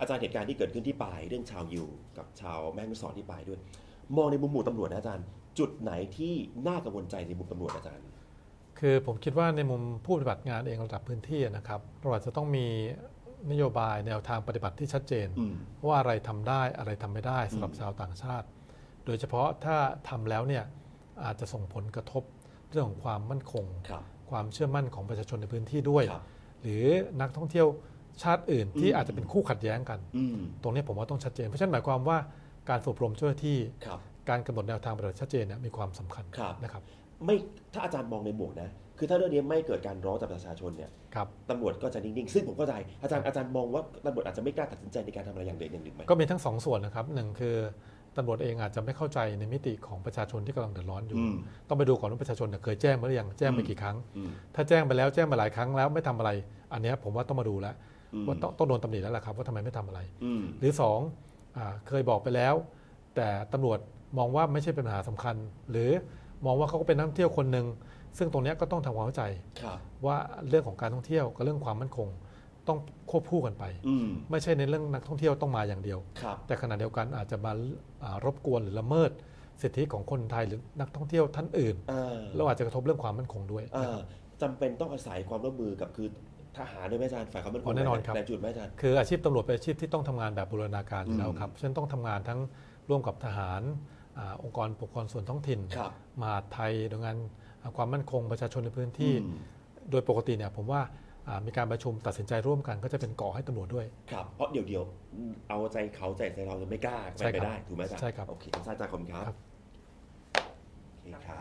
อาจารย์เหตุการณ์ที่เกิดขึ้นที่ปายเรื่องชาวยูกับชาวแม่ฮ่องสอนที่ปายด้วย มองในมุมหมู่ตำรวจนะอาจารย์ จุดไหนที่น่ากังวลใจในมุมตำรวจอาจารย์ คือผมคิดว่าในมุมผู้ปฏิบัติงานเองระดับพื้นที่นะครับเราอาจจะต้องมีนโยบายแนวทางปฏิบัติที่ชัดเจนอืมว่าอะไรทำได้อะไรทำไม่ได้สำหรับอืมชาวต่างชาติ โดยเฉพาะถ้าทำแล้วเนี่ยอาจจะส่งผลกระทบเรื่องของความมั่นคงครับความเชื่อมั่นของประชาชนในพื้นที่ด้วยครับหรือนักท่องเที่ยว ชาติอื่นที่อืมอาจจะเป็นคู่ขัดแย้งกันอืมตรงนี้ผมว่าต้องชัดเจน เพราะฉะนั้นหมายความว่าการฝึกอบรมเจ้าหน้าที่ครับการกำหนดแนวทางปฏิบัติชัดเจนเนี่ยมีความสำคัญครับนะครับ ไม่ถ้าอาจารย์มองในบวกนะ คือถ้าเรื่องนี้ไม่เกิดการร้องจากประชาชนเนี่ยครับตำรวจก็จะนิ่งๆ ซึ่งผมเข้าใจอาจารย์อาจารย์มองว่าตำรวจอาจจะไม่กล้าตัดสินใจในการทำอะไรอย่างใดอย่างหนึ่งไหมก็มีทั้งสองส่วนนะครับหนึ่งคือตำรวจเองอาจจะไม่เข้าใจในมิติของประชาชนที่กำลังเดือดร้อนอยู่อืมต้องไปดูก่อนว่าประชาชนเนี่ยเคยแจ้งมาหรือยังแจ้งไปอืมกี่ครั้งอืมถ้าแจ้งไปแล้วแจ้งมาหลายครั้งแล้วไม่ทำอะไร อันเนี้ยผมว่าต้องมาดูแล้วอืม ว่าต้องต้องโดนตำหนิแล้วล่ะครับว่าทำไมไม่ทำอะไรอืมหรือสองอาเคยบอกไปแล้ว แต่ตำรวจมองว่าไม่ใช่เป็นปัญหาสำคัญ หรือมองว่าเขาก็เป็นนักท่องเที่ยวคนหนึ่งซึ่งตรงเนี้ยก็ต้องทำความเข้าใจ ครับ ว่าเรื่องของการท่องเที่ยวกับเรื่องความมั่นคงต้องควบคู่กันไป อืมไม่ใช่ในเรื่องนักท่องเที่ยวต้องมาอย่างเดียว ครับ แต่ขณะเดียวกันอาจจะมาอ่ารบกวนหรือละเมิด สิทธิของคนไทยหรือนักท่องเที่ยวท่านอื่นอ่าแล้วอาจจะกระทบเรื่องความมั่นคงด้วยอ่าจำเป็นต้องอาศัยความร่วมมือกับคือ ทหารด้วยไหมอาจารย์ฝ่ายความมั่นคอ๋งอแน่นอนครับ ในจุดไหมอาจารย์ คืออาชีพตำรวจเป็นอาชีพที่ต้องทำงานแบบบูรณาการอยู่แล้วอืมครับฉะนันต้องทำงานทั้งร่วมกับทหารอาองค์กรปกครองส่วนท้องถิ่นครับมหาดไทยโดยงานอ่าความมั่นคงประชาชนในพื้นที่ อืม โดยปกติเนี่ยผมว่าอ่ามีการประชุมตัดสินใจร่วมกันก็จะเป็นก่อให้ตำรวจด้วย ครับ เพราะเดี๋ยวเดียวๆเอาใจเขาใจใจเราจะไม่กล้าใช่ไม่ครับไปได้ ถูกไหมอาจารย์ใช่ครับโอเคอาจารย์ขอบคุณครับครับ โอเคครับ